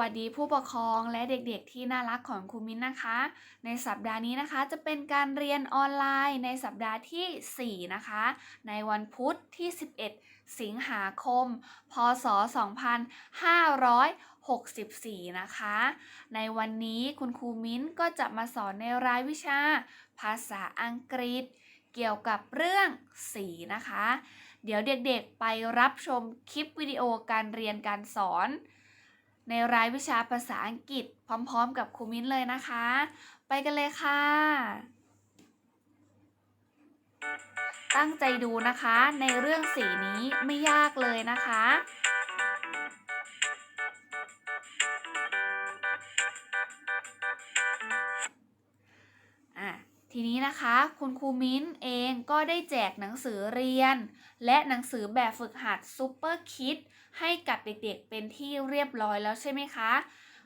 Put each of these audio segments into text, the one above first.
วัสดีผู้ปกครองและเด็กๆที่น่ารักของครูมิ้นนะคะ ในสัปดาห์นี้นะคะจะเป็นการเรียนออนไลน์ในสัปดาห์ที่ 4 นะคะ ในวันพุธที่ 11 สิงหาคม พศ 2564 นะคะ ในวันนี้คุณครูมิ้นก็จะมาสอนในรายวิชา ภาษาอังกฤษ เกี่ยวกับเรื่องสีนะคะ เดี๋ยวเด็กๆไปรับชมคลิปวิดีโอการเรียนการสอน ในรายวิชาภาษาอังกฤษพร้อมๆ กับครูมิ้นเลยนะคะ ไปกันเลยค่ะ ตั้งใจดูนะคะในเรื่องสีนี้ไม่ยากเลยนะคะ ทีนี้นะคะ คุณครูมิ้นเองก็ได้แจกหนังสือเรียน และหนังสือแบบฝึกหัดซูเปอร์คิดให้กับเด็กๆเป็นที่เรียบร้อยแล้วใช่ไหมคะ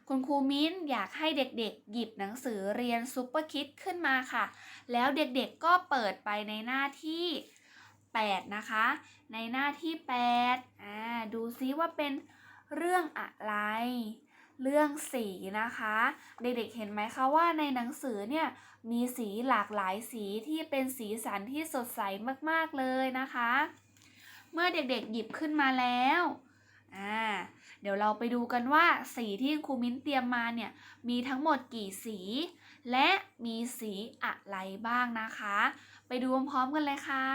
คุณครูมิ้นอยากให้เด็กๆ หยิบหนังสือเรียนซูเปอร์คิดขึ้นมาค่ะ แล้วเด็กๆก็เปิดไปในหน้าที่ 8 นะคะ ในหน้าที่8อ่าดูซิว่าเป็นเรื่องอะไร เรื่องสีนะคะ เด็กๆเห็นไหมคะว่าในหนังสือเนี่ยมีสีหลากหลายสีที่เป็นสีสันที่สดใสมากๆเลยนะคะ เมื่อเด็กๆหยิบขึ้นมาแล้วอ่าเดี๋ยวเราไปดูกันว่าสีที่ครูมิ้นเตรียมมาเนี่ยมีทั้งหมดกี่สี และมีสีอะไรบ้างนะคะ ไปดูพร้อมๆกันเลยค่ะ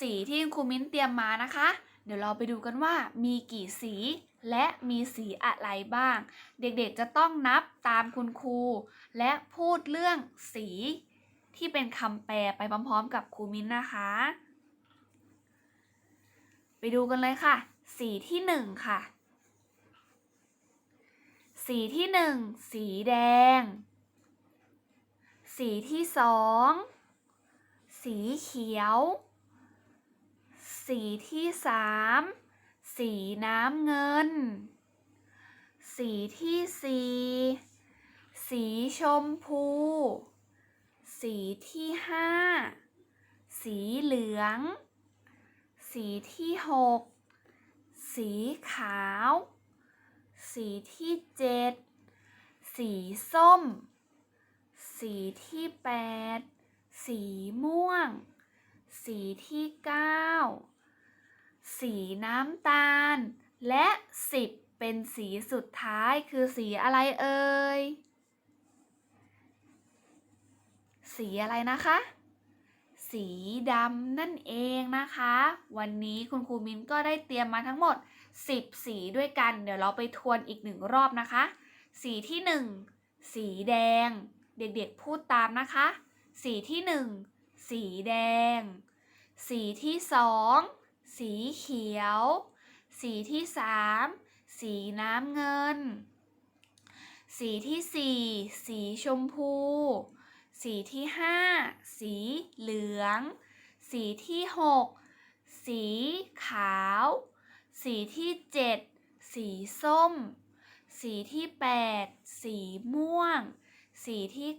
สีที่ครูมิ้นเตรียมมานะคะ เดี๋ยวเราไปดูกันว่ามีกี่สีและมีสีอะไรบ้าง เด็กๆจะต้องนับตามคุณครู และพูดเรื่องสีที่เป็นคำแปลไปพร้อมๆ กับครูมิ้นนะคะ ไปดูกันเลยค่ะ สีที่หนึ่งค่ะ สีที่หนึ่งสีแดง สีที่สองสีเขียว สีที่สามสีน้ำเงิน สีที่สี่สีชมพู สีที่ห้าสีเหลือง สีที่หกสีขาว สีที่เจ็ดสีส้ม สีที่แปดสีม่วง สีที่เก้า สีน้ำตาล และสิบเป็นสีสุดท้ายคือสีอะไรเอ่ย สีอะไรนะคะ สีดำนั่นเองนะคะ วันนี้คุณครูมินก็ได้เตรียมมาทั้งหมด 10 สีด้วยกัน เดี๋ยวเราไปทวนอีกหนึ่งรอบนะคะ สีที่ 1 สีแดง เด็กๆพูดตามนะคะ สีที่ 1 สีแดง สีที่ 2 สีเขียว สีที่3สีน้ำเงิน สีที่4สีชมพู สีที่5สีเหลือง สีที่6สีขาว สีที่7สีส้ม สีที่8สีม่วง สีที่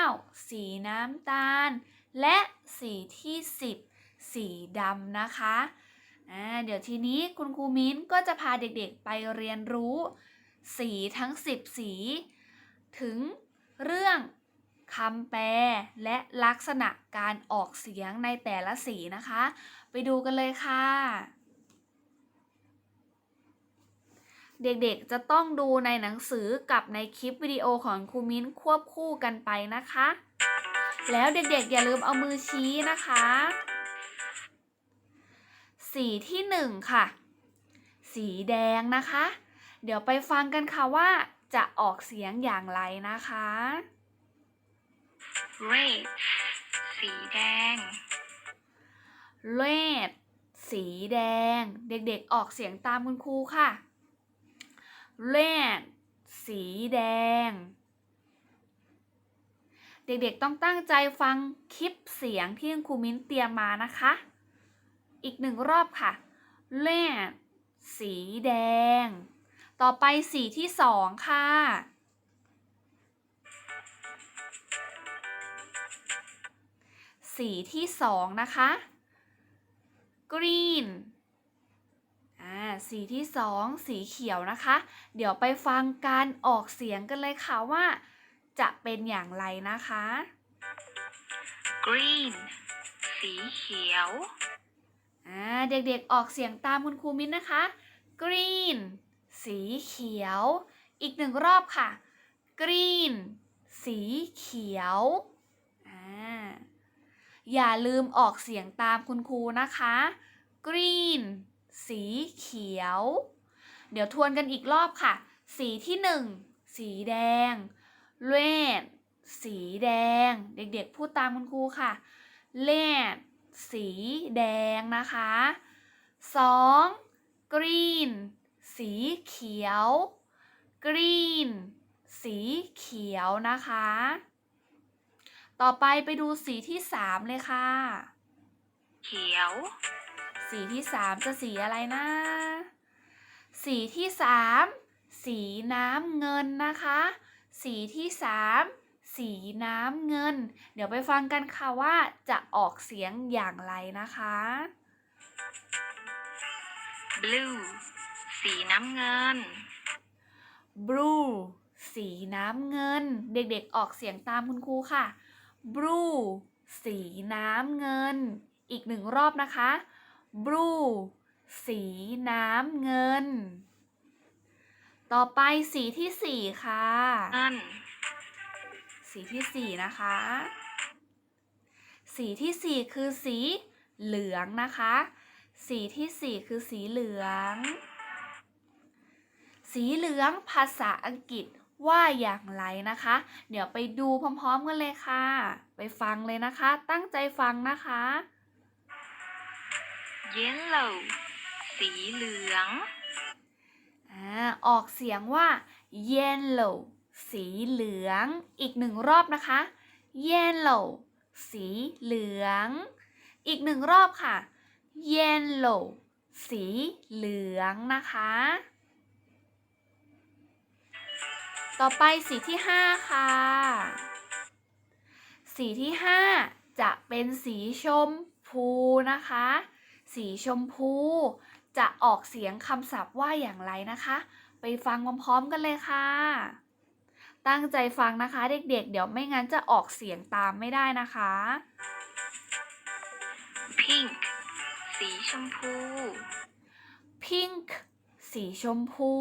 9สีน้ำตาล และสีที่10สีดำนะคะ อ่าเดี๋ยวทีนี้คุณครูมิ้นก็จะพาเด็กๆไปเรียนรู้ สีทั้ง 10 สี ถึงเรื่องคำแปลและลักษณะการออกเสียงในแต่ละสีนะคะ ไปดูกันเลยค่ะ เด็กๆจะต้องดูในหนังสือกับในคลิปวิดีโอของครูมิ้นควบคู่กันไปนะคะ แล้วเด็กๆอย่าลืมเอามือชี้นะคะ สีที่หนึ่งค่ะ สีแดงนะคะ เดี๋ยวไปฟังกันค่ะว่าจะออกเสียงอย่างไรนะคะ red สีแดง red สีแดง เด็กๆออกเสียงตามคุณครูค่ะ red สีแดง เด็กๆต้องตั้งใจฟังคลิปเสียงที่คุณครูมิ้นเตรียมมานะคะ อีกหนึ่งรอบค่ะ red สีแดง ต่อไปสีที่สองค่ะสสีที่สองนะคะ green อ่า สีที่สองสีเขียวนะคะ เดี๋ยวไปฟังการออกเสียงกันเลยค่ะว่า จะเป็นอย่างไรนะคะ green สีเขียว อ่าเด็กๆออกเสียงตามคุณครูมิ้นนะคะ green สีเขียว อีกหนึ่งรอบค่ะ green สีเขียวอ่าอย่าลืมออกเสียงตามคุณครูนะคะ green สีเขียว เดี๋ยวทวนกันอีกรอบค่ะ สีที่หนึ่งสีแดง red สีแดง เด็กๆพูดตามคุณครูค่ะ red สีแดงนะคะสอง green สีเขียว green สีเขียวนะคะ ต่อไปไปดูสีที่สามเลยค่ะ เขียว สีที่สามจะสีอะไรนะ สีที่สามสีน้ำเงินนะคะ สีที่สาม สีน้ำเงิน เดี๋ยวไปฟังกันค่ะว่าจะออกเสียงอย่างไรนะคะ blue สีน้ำเงิน blue สีน้ำเงิน เด็กๆออกเสียงตามคุณครูค่ะ blue สีน้ำเงิน อีกหนึ่งรอบนะคะ blue สีน้ำเงิน ต่อไปสีที่สี่ค่ะเงิน สีที่สี่นะคะ สีที่สี่คือสีเหลืองนะคะ สีที่สี่คือสีเหลือง สีเหลืองภาษาอังกฤษว่าอย่างไรนะคะ เดี๋ยวไปดูพร้อมๆกันเลยค่ะ ไปฟังเลยนะคะ ตั้งใจฟังนะคะ yellow สีเหลืองอ่าออกเสียงว่า yellow สีเหลือง อีกหนึ่งรอบนะคะ yellow สีเหลือง อีกหนึ่งรอบค่ะ yellow สีเหลืองนะคะ ต่อไปสีที่ 5 ค่ะ สีที่ 5 จะเป็นสีชมพูนะคะ สีชมพูจะออกเสียงคำศัพท์ว่าอย่างไรนะคะ ไปฟังพร้อมๆกันเลยค่ะ ตั้งใจฟังนะคะ เด็กๆเดี๋ยวไม่งั้นจะออกเสียงตามไม่ได้นะคะ pink สีชมพู pink สีชมพู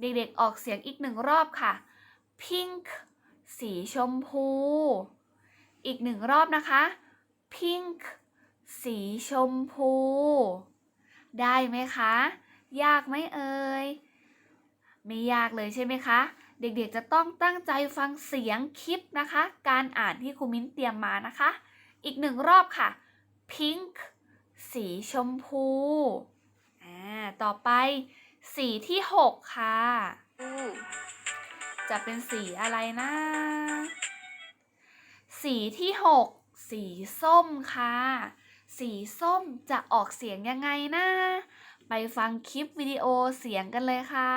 เด็กๆ ออกเสียงอีกหนึ่งรอบค่ะ pink สีชมพู อีกหนึ่งรอบนะคะ pink สีชมพู ได้ไหมคะ ยากไหมเอ่ย ไม่ยากเลยใช่ไหมคะ เด็กๆจะต้องตั้งใจฟังเสียงคลิปนะคะ การอ่านที่ครูมิ้นเตรียมมานะคะ อีกหนึ่งรอบค่ะ pink สีชมพูอ่าต่อไป สีที่ 6 ค่ะ จะเป็นสีอะไรนะ สีที่ 6 สีส้มค่ะ สีส้มจะออกเสียงยังไงนะ ไปฟังคลิปวิดีโอเสียงกันเลยค่ะ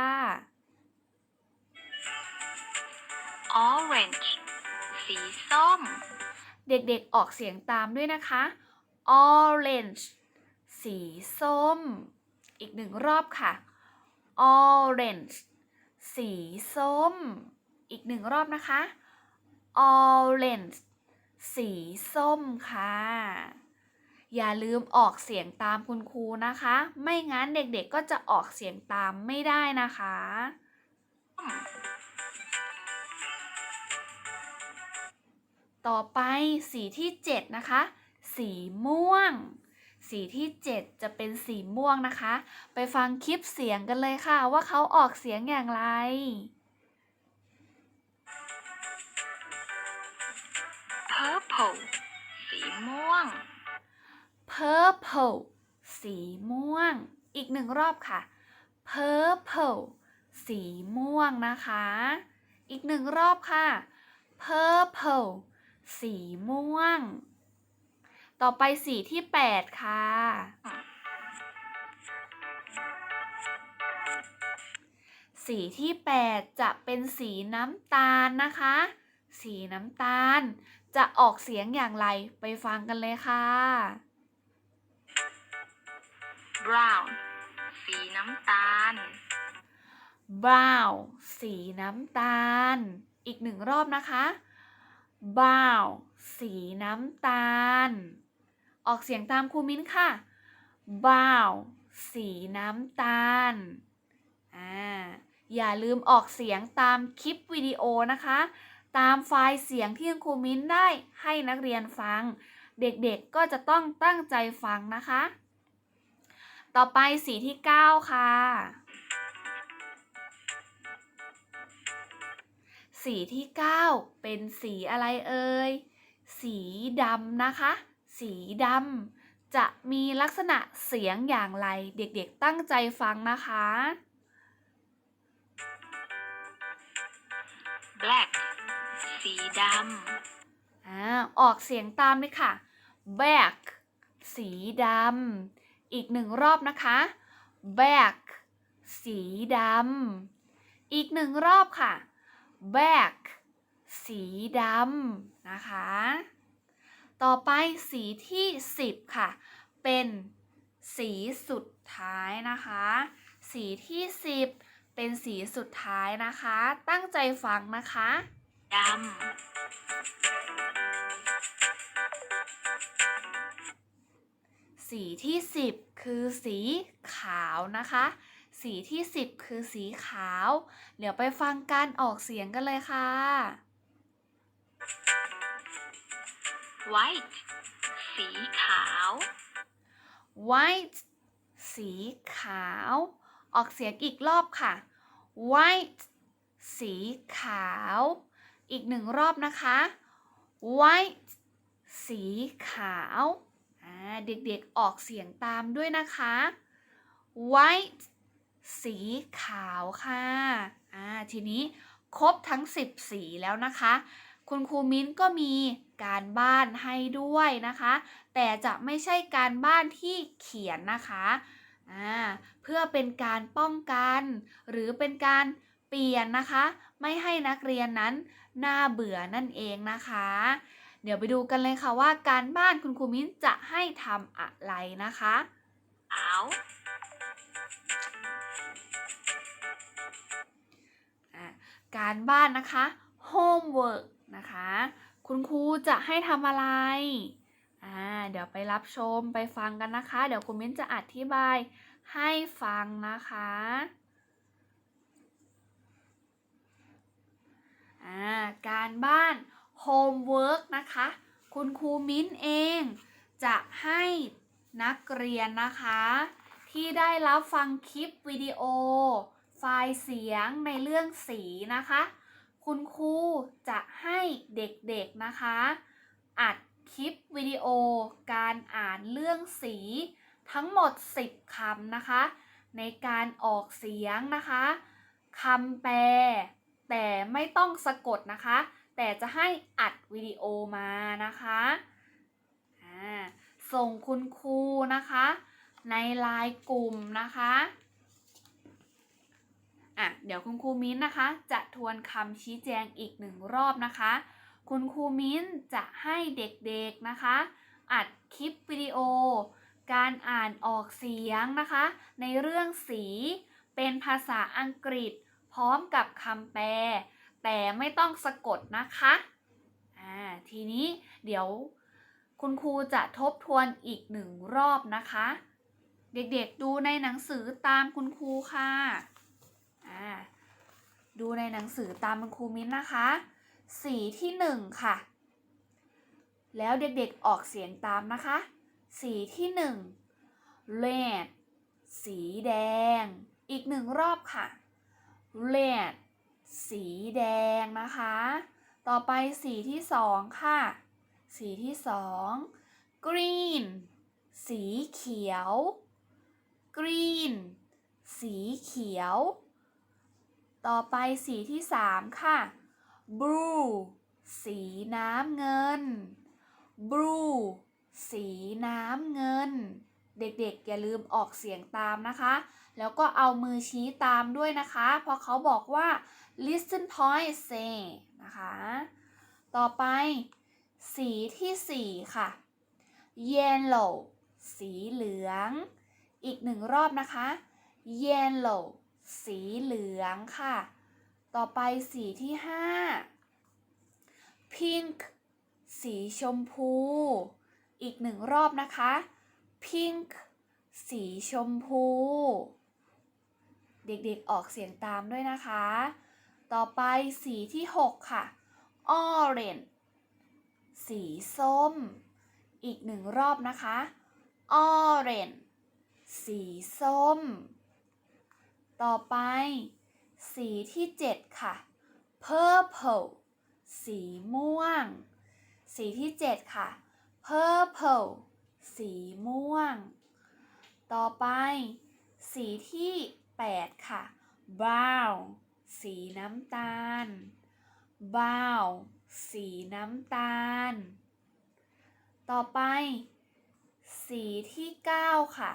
orange สีส้ม เด็กๆออกเสียงตามด้วยนะคะ orange สีส้ม อีกหนึ่งรอบค่ะ orange สีส้ม อีกหนึ่งรอบนะคะ orange สีส้มค่ะ อย่าลืมออกเสียงตามคุณครูนะคะ ไม่งั้นเด็กๆก็จะออกเสียงตามไม่ได้นะคะ ต่อไปสีที่ 7 นะคะ สีม่วง สีที่ 7 จะเป็นสีม่วงนะคะ ไปฟังคลิปเสียงกันเลยค่ะ ว่าเขาออกเสียงอย่างไร purple สีม่วง purple สีม่วง อีกหนึ่งรอบค่ะ purple สีม่วงนะคะ อีกหนึ่งรอบค่ะ purple สีม่วง ต่อไปสีที่8ค่ะ สีที่8จะเป็นสีน้ำตาลนะคะ สีน้ำตาลจะออกเสียงอย่างไรไปฟังกันเลยค่ะ brown สีน้ำตาล brown สีน้ำตาล อีกหนึ่งรอบนะคะ brown สีน้ำตาล ออกเสียงตามครูมิ้นค่ะ brown สีน้ำตาล อ่า อย่าลืมออกเสียงตามคลิปวิดีโอนะคะ ตามไฟล์เสียงที่ครูมิ้นได้ให้นักเรียนฟัง เด็กๆก็จะต้องตั้งใจฟังนะคะ ต่อไปสีที่ 9 ค่ะ สีที่ 9 เป็นสีอะไรเอ่ย สีดำนะคะ สีดำจะมีลักษณะเสียงอย่างไร เด็กๆตั้งใจฟังนะคะ black สีดอ่าออกเสียงตามเลยค่ะ black สีดำอีกหนึ่งรอบนะคะ black สีดำอีกหนึ่งรอบค่ะ black สีดำนะคะ ต่อไปสีที่ 10 ค่ะ เป็นสีสุดท้ายนะคะ สีที่ 10 เป็นสีสุดท้ายนะคะ ตั้งใจฟังนะคะดำสีที่ 10 คือสีขาวนะคะ สีที่ 10 คือสีขาว เดี๋ยวไปฟังการออกเสียงกันเลยค่ะำ white สีขาว white สีขาว ออกเสียงอีกรอบค่ะ white สีขาว อีกหนึ่งรอบนะคะ white สีขาวอ่าเด็กๆออกเสียงตามด้วยนะคะ white สีขาวค่ะอ่าทีนี้ครบทั้ง 10 สีแล้วนะคะ คุณครูมิ้นก็มีการบ้านให้ด้วยนะคะ แต่จะไม่ใช่การบ้านที่เขียนนะคะอ่าเพื่อเป็นการป้องกัน หรือเป็นการเปลี่ยนนะคะ ไม่ให้นักเรียนนั้นน่าเบื่อนั่นเองนะคะ เดี๋ยวไปดูกันเลยค่ะว่าการบ้านคุณครูมิ้นจะให้ทำอะไรนะคะขา การบ้านนะคะ homework นะคะ คุณครูจะให้ทำอะไรอ่าเดี๋ยวไปรับชมไปฟังกันนะคะ เดี๋ยวคุณมิ้นจะอธิบายให้ฟังนะคะอ่าการบ้าน homework นะคะ คุณครูมิ้นเองจะให้นักเรียนนะคะ ที่ได้รับฟังคลิปวิดีโอ ไฟล์เสียงในเรื่องสีนะคะ คุณครูจะให้เด็กๆนะคะ อัดคลิปวิดีโอการอ่านเรื่องสี ทั้งหมด 10คำนะคะ ในการออกเสียงนะคะคำแปล แต่ไม่ต้องสะกดนะคะ แต่จะให้อัดวิดีโอมานะคะส่งคุณครูนะคะ ในไลน์กลุ่มนะคะ อะเดี๋ยวคุณครูมิ้นนะคะ จะทวนคำชี้แจงอีกหนึ่งรอบนะคะ คุณครูมิ้นจะให้เด็กๆนะคะ อัดคลิปวิดีโอ การอ่านออกเสียงนะคะ ในเรื่องสีเป็นภาษาอังกฤษ พร้อมกับคำแปล แต่ไม่ต้องสะกดนะคะอ่าทีนี้เดี๋ยวคุณครูจะทบทวนอีกหนึ่งรอบนะคะ เด็กๆดูในหนังสือตามคุณครูค่ะ ดูในหนังสือตามคุณครูมิ้นนะคะ สีที่หนึ่งค่ะ แล้วเด็กๆออกเสียงตามนะคะ สีที่หนึ่ง red สีแดง อีกหนึ่งรอบค่ะ red สีแดงนะคะ ต่อไปสีที่สองค่ะ สีที่สอง green สีเขียว green สีเขียว ต่อไปสีที่สามค่ะ blue สีน้ำเงิน blue สีน้ำเงิน เด็กๆ อย่าลืมออกเสียงตามนะคะ แล้วก็เอามือชี้ตามด้วยนะคะ เพราะเขาบอกว่า listen point say นะคะ ต่อไป สีที่สี่ค่ะ yellow สีเหลือง อีกหนึ่งรอบนะคะ yellow สีเหลืองค่ะ ต่อไปสีที่ห้า pink สีชมพู อีกหนึ่งรอบนะคะ pink สีชมพู เด็กๆออกเสียงตามด้วยนะคะ ต่อไปสีที่ 6 ค่ะ orange สีส้ม อีกหนึ่งรอบนะคะ orange สีส้ม ต่อไป สีที่ 7 ค่ะ purple สีม่วง สีที่ 7 ค่ะ purple สีม่วง ต่อไป สีที่ 8 ค่ะ brown สีน้ำตาล brown สีน้ำตาล ต่อไป สีที่ 9 ค่ะ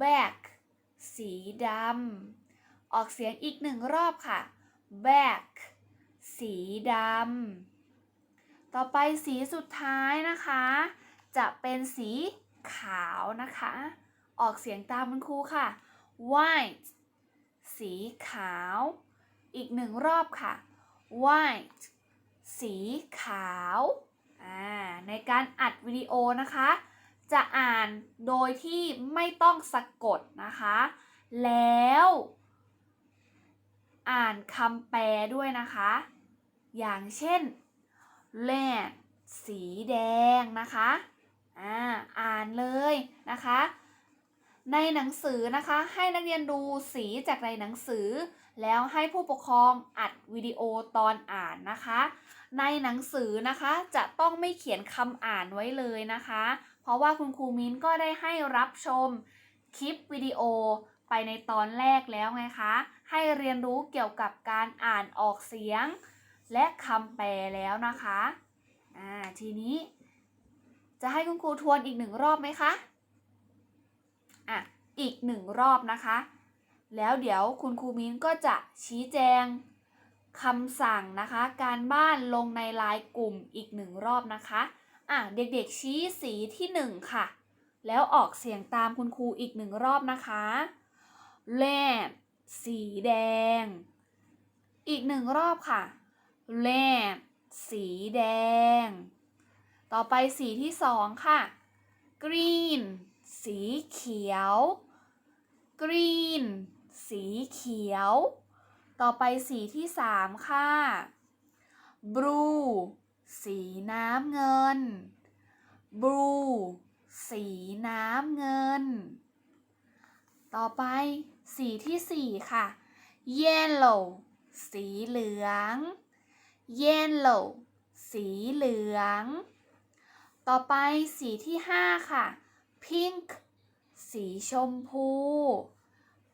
black สีดำ ออกเสียงอีกหนึ่งรอบค่ะ black สีดำ ต่อไปสีสุดท้ายนะคะ จะเป็นสีขาวนะคะ ออกเสียงตามคุณครูค่ะ white สีขาว อีกหนึ่งรอบค่ะ white สีขาว ในการอัดวิดีโอนะคะ จะอ่านโดยที่ไม่ต้องสะกดนะคะ แล้ว อ่านคำแปลด้วยนะคะ อย่างเช่น red สีแดงนะคะอ่าอ่านเลยนะคะ ในหนังสือนะคะให้นักเรียนดูสีจากในหนังสือ แล้วให้ผู้ปกครองอัดวิดีโอตอนอ่านนะคะ ในหนังสือนะคะจะต้องไม่เขียนคำอ่านไว้เลยนะคะ เพราะว่าคุณครูมิ้นก็ได้ให้รับชมคลิปวิดีโอไปในตอนแรกแล้วไงคะ ให้เรียนรู้เกี่ยวกับการอ่านออกเสียง และคำแปลแล้วนะคะอ่าทีนี้ จะให้คุณครูทวนอีกหนึ่งรอบไหมคะอะอีกหนึ่งรอบนะคะ แล้วเดี๋ยวคุณครูมิ้นก็จะชี้แจงคำสั่งนะคะ การบ้านลงในไลน์กลุ่มอีกหนึ่งรอบนะคะ อะเด็กๆชี้สีที่หนึ่งค่ะ แล้วออกเสียงตามคุณครูอีกหนึ่งรอบนะคะ red สีแดง อีกหนึ่งรอบค่ะ red สีแดง ต่อไปสีที่สองค่ะ green สีเขียว green สีเขียว ต่อไปสีที่สามค่ะ blue สีน้ำเงิน blue สีน้ำเงิน ต่อไปสีที่สี่ค่ะ yellow สีเหลือง yellow สีเหลือง ต่อไปสีที่ห้าค่ะ pink สีชมพู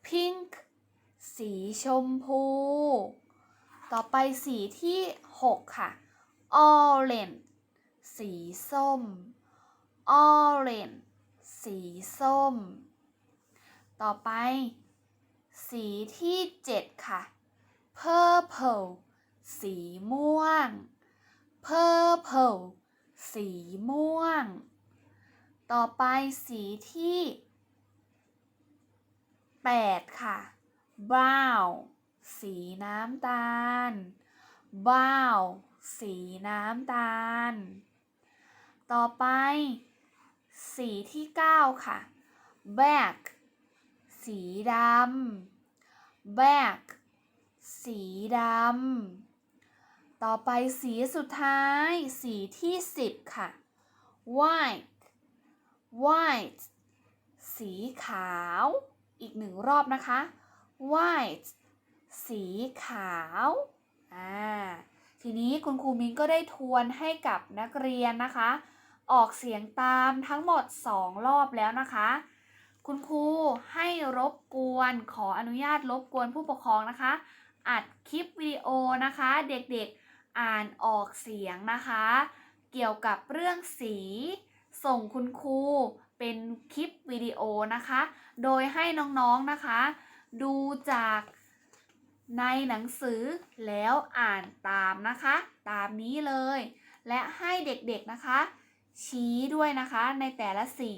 pink สีชมพู ต่อไปสีที่หกค่ะ orange สีส้ม orange สีส้ม ต่อไป สีที่เจ็ดค่ะ purple สีม่วง purple สีม่วง ต่อไปสีที่8ค่ะ brown สีน้ำตาล brown สีน้ำตาล ต่อไป สีที่ 9 ค่ะ black สีดำ black สีดำ ต่อไปสีสุดท้าย สีที่ 10 ค่ะ white white สีขาว อีกหนึ่งรอบนะคะ white สีขาว อ่า ทีนี้คุณครูมิ้นก็ได้ทวนให้กับนักเรียนนะคะ ออกเสียงตามทั้งหมด 2 รอบแล้วนะคะ คุณครูให้รบกวนขออนุญาตรบกวนผู้ปกครองนะคะ อัดคลิปวิดีโอนะคะ เด็กๆอ่านออกเสียงนะคะ เกี่ยวกับเรื่องสี ส่งคุณครูเป็นคลิปวิดีโอนะคะ โดยให้น้องๆนะคะ ดูจาก ในหนังสือแล้วอ่านตามนะคะ ตามนี้เลย และให้เด็กๆนะคะ ชี้ด้วยนะคะในแต่ละสี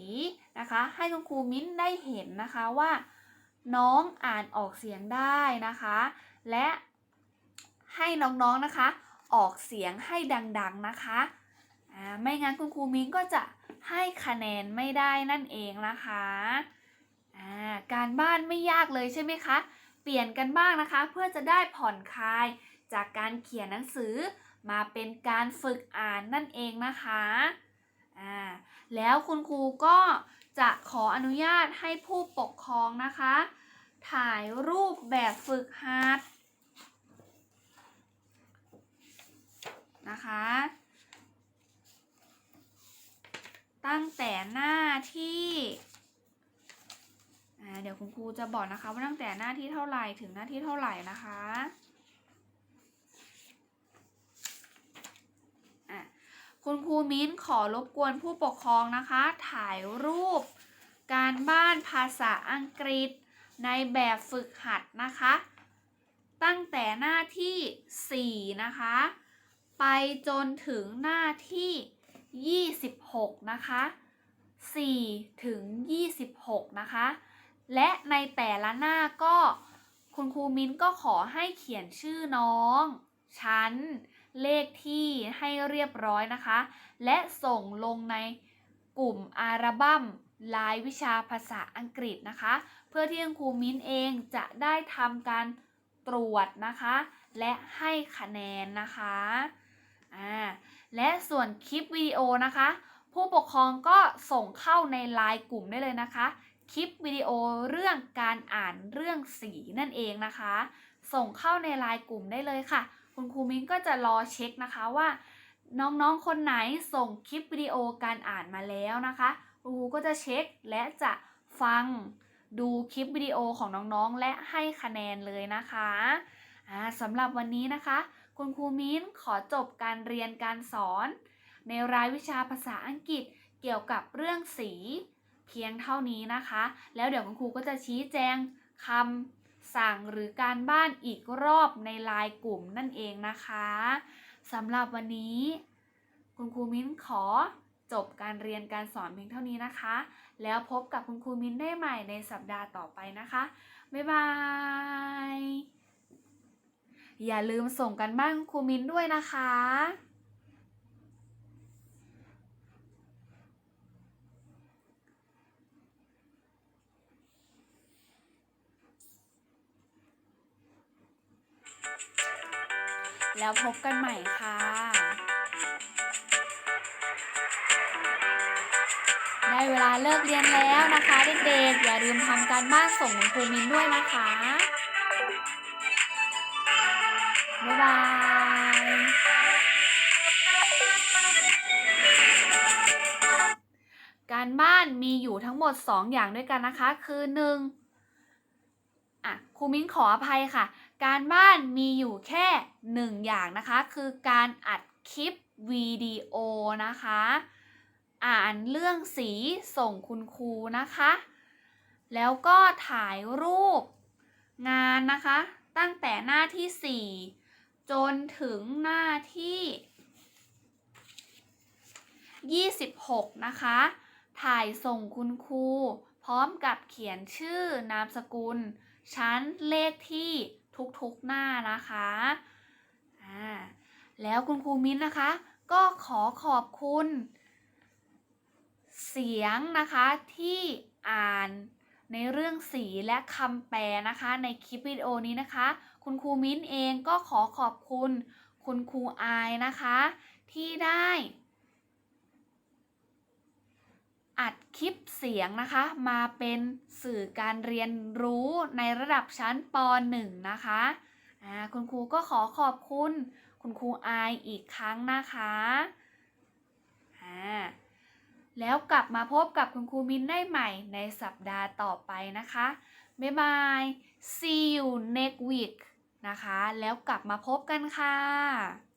นะคะ ให้คุณครูมิ้นได้เห็นนะคะว่า น้องอ่านออกเสียงได้นะคะ และให้น้องๆนะคะ ออกเสียงให้ดังๆนะคะอ่าไม่งั้นคุณครูมิ้นก็จะให้คะแนนไม่ได้นั่นเองนะคะอ่าการบ้านไม่ยากเลยใช่ไหมคะ เปลี่ยนกันบ้างนะคะ เพื่อจะได้ผ่อนคลาย จากการเขียนหนังสือ มาเป็นการฝึกอ่านนั่นเองนะคะอ่าแล้วคุณครูก็จะขออนุญาตให้ผู้ปกครองนะคะ ถ่ายรูปแบบฝึกหัดนะคะ ตั้งแต่หน้าที่ เดี๋ยวคุณครูจะบอกนะคะว่าตั้งแต่หน้าที่เท่าไหร่ถึงหน้าที่เท่าไหร่นะคะอะคุณครูมิ้นขอรบกวนผู้ปกครองนะคะ ถ่ายรูป การบ้านภาษาอังกฤษในแบบฝึกหัดนะคะ ตั้งแต่หน้าที่ 4 นะคะ ไปจนถึงหน้าที่ 26 นะคะ 4 ถึง 26 นะคะ และในแต่ละหน้าก็คุณครูมิ้นก็ขอให้เขียนชื่อน้อง ชั้น เลขที่ให้เรียบร้อยนะคะ และส่งลงในกลุ่มอัลบั้มรายวิชาภาษาอังกฤษนะคะ เพื่อที่คุณครูมิ้นเองจะได้ทำการตรวจนะคะ และให้คะแนนนะคะอ่าและส่วนคลิปวิดีโอนะคะ ผู้ปกครองก็ส่งเข้าในไลน์กลุ่มได้เลยนะคะ คลิปวิดีโอเรื่องการอ่านเรื่องสีนั่นเองนะคะ ส่งเข้าในไลน์กลุ่มได้เลยค่ะ คุณครูมิ้นก็จะรอเช็คนะคะว่า น้องๆคนไหนส่งคลิปวิดีโอการอ่านมาแล้วนะคะคุณครูก็จะเช็คและจะฟังดูคลิปวิดีโอของน้องๆ และให้คะแนนเลยนะคะสำหรับวันนี้นะคะ คุณครูมิ้นขอจบการเรียนการสอน ในรายวิชาภาษาอังกฤษเกี่ยวกับเรื่องสี พียงเท่านี้นะคะ แล้วเดี๋ยวคุณครูก็จะชี้แจงคำสั่งหรือการบ้านอีกรอบในไลน์กลุ่มนั่นเองนะคะสำหรับวันนี้ คุณครูมิ้นขอจบการเรียนการสอนเพียงเท่านี้นะคะ แล้วพบกับคุณครูมิ้นได้ใหม่ในสัปดาห์ต่อไปนะคะ บ๊ายบาย อย่าลืมส่งกันบ้านคุณครูมิ้นด้วยนะคะ แล้วพบกันใหม่ค่ะ ได้เวลาเลิกเรียนแล้วนะคะเด็กๆ อย่าลืมทำการบ้านส่งคุณครูมินด้วยนะคะ บ๊ายบายการบ้านมีอยู่ทั้งหมด 2 อย่างด้วยกันนะคะ คือ 1. อะครูมิ้นขออภัยค่ะ การบ้านมีอยู่แค่1อย่างนะคะ คือการอัดคลิปวิดีโอนะคะ อ่านเรื่องสีส่งคุณครูนะคะ แล้วก็ถ่ายรูปงานนะคะ ตั้งแต่หน้าที่ 4 จนถึงหน้าที่ 26 นะคะ ถ่ายส่งคุณครู พร้อมกับเขียนชื่อนามสกุล ชั้นเลขที่ ทุกๆหน้านะคะอ่าแล้วคุณครูมิ้นนะคะ ก็ขอขอบคุณ เสียงนะคะที่อ่านในเรื่องสีและคำแปลนะคะ ในคลิปวิดีโอนี้นะคะ คุณครูมิ้นเองก็ขอขอบคุณ คุณครูอายนะคะ ที่ได้ อัดคลิปเสียงนะคะ มาเป็นสื่อการเรียนรู้ในระดับชั้นป .1 นะคะคุณครูก็ขอขอบคุณ คุณครูอายอีกครั้งนะคะแล้วกลับมาพบกับคุณครูมินได้ใหม่ในสัปดาห์ต่อไปนะคะ บ๊ายบาย see you next week นะคะ แล้วกลับมาพบกันค่ะ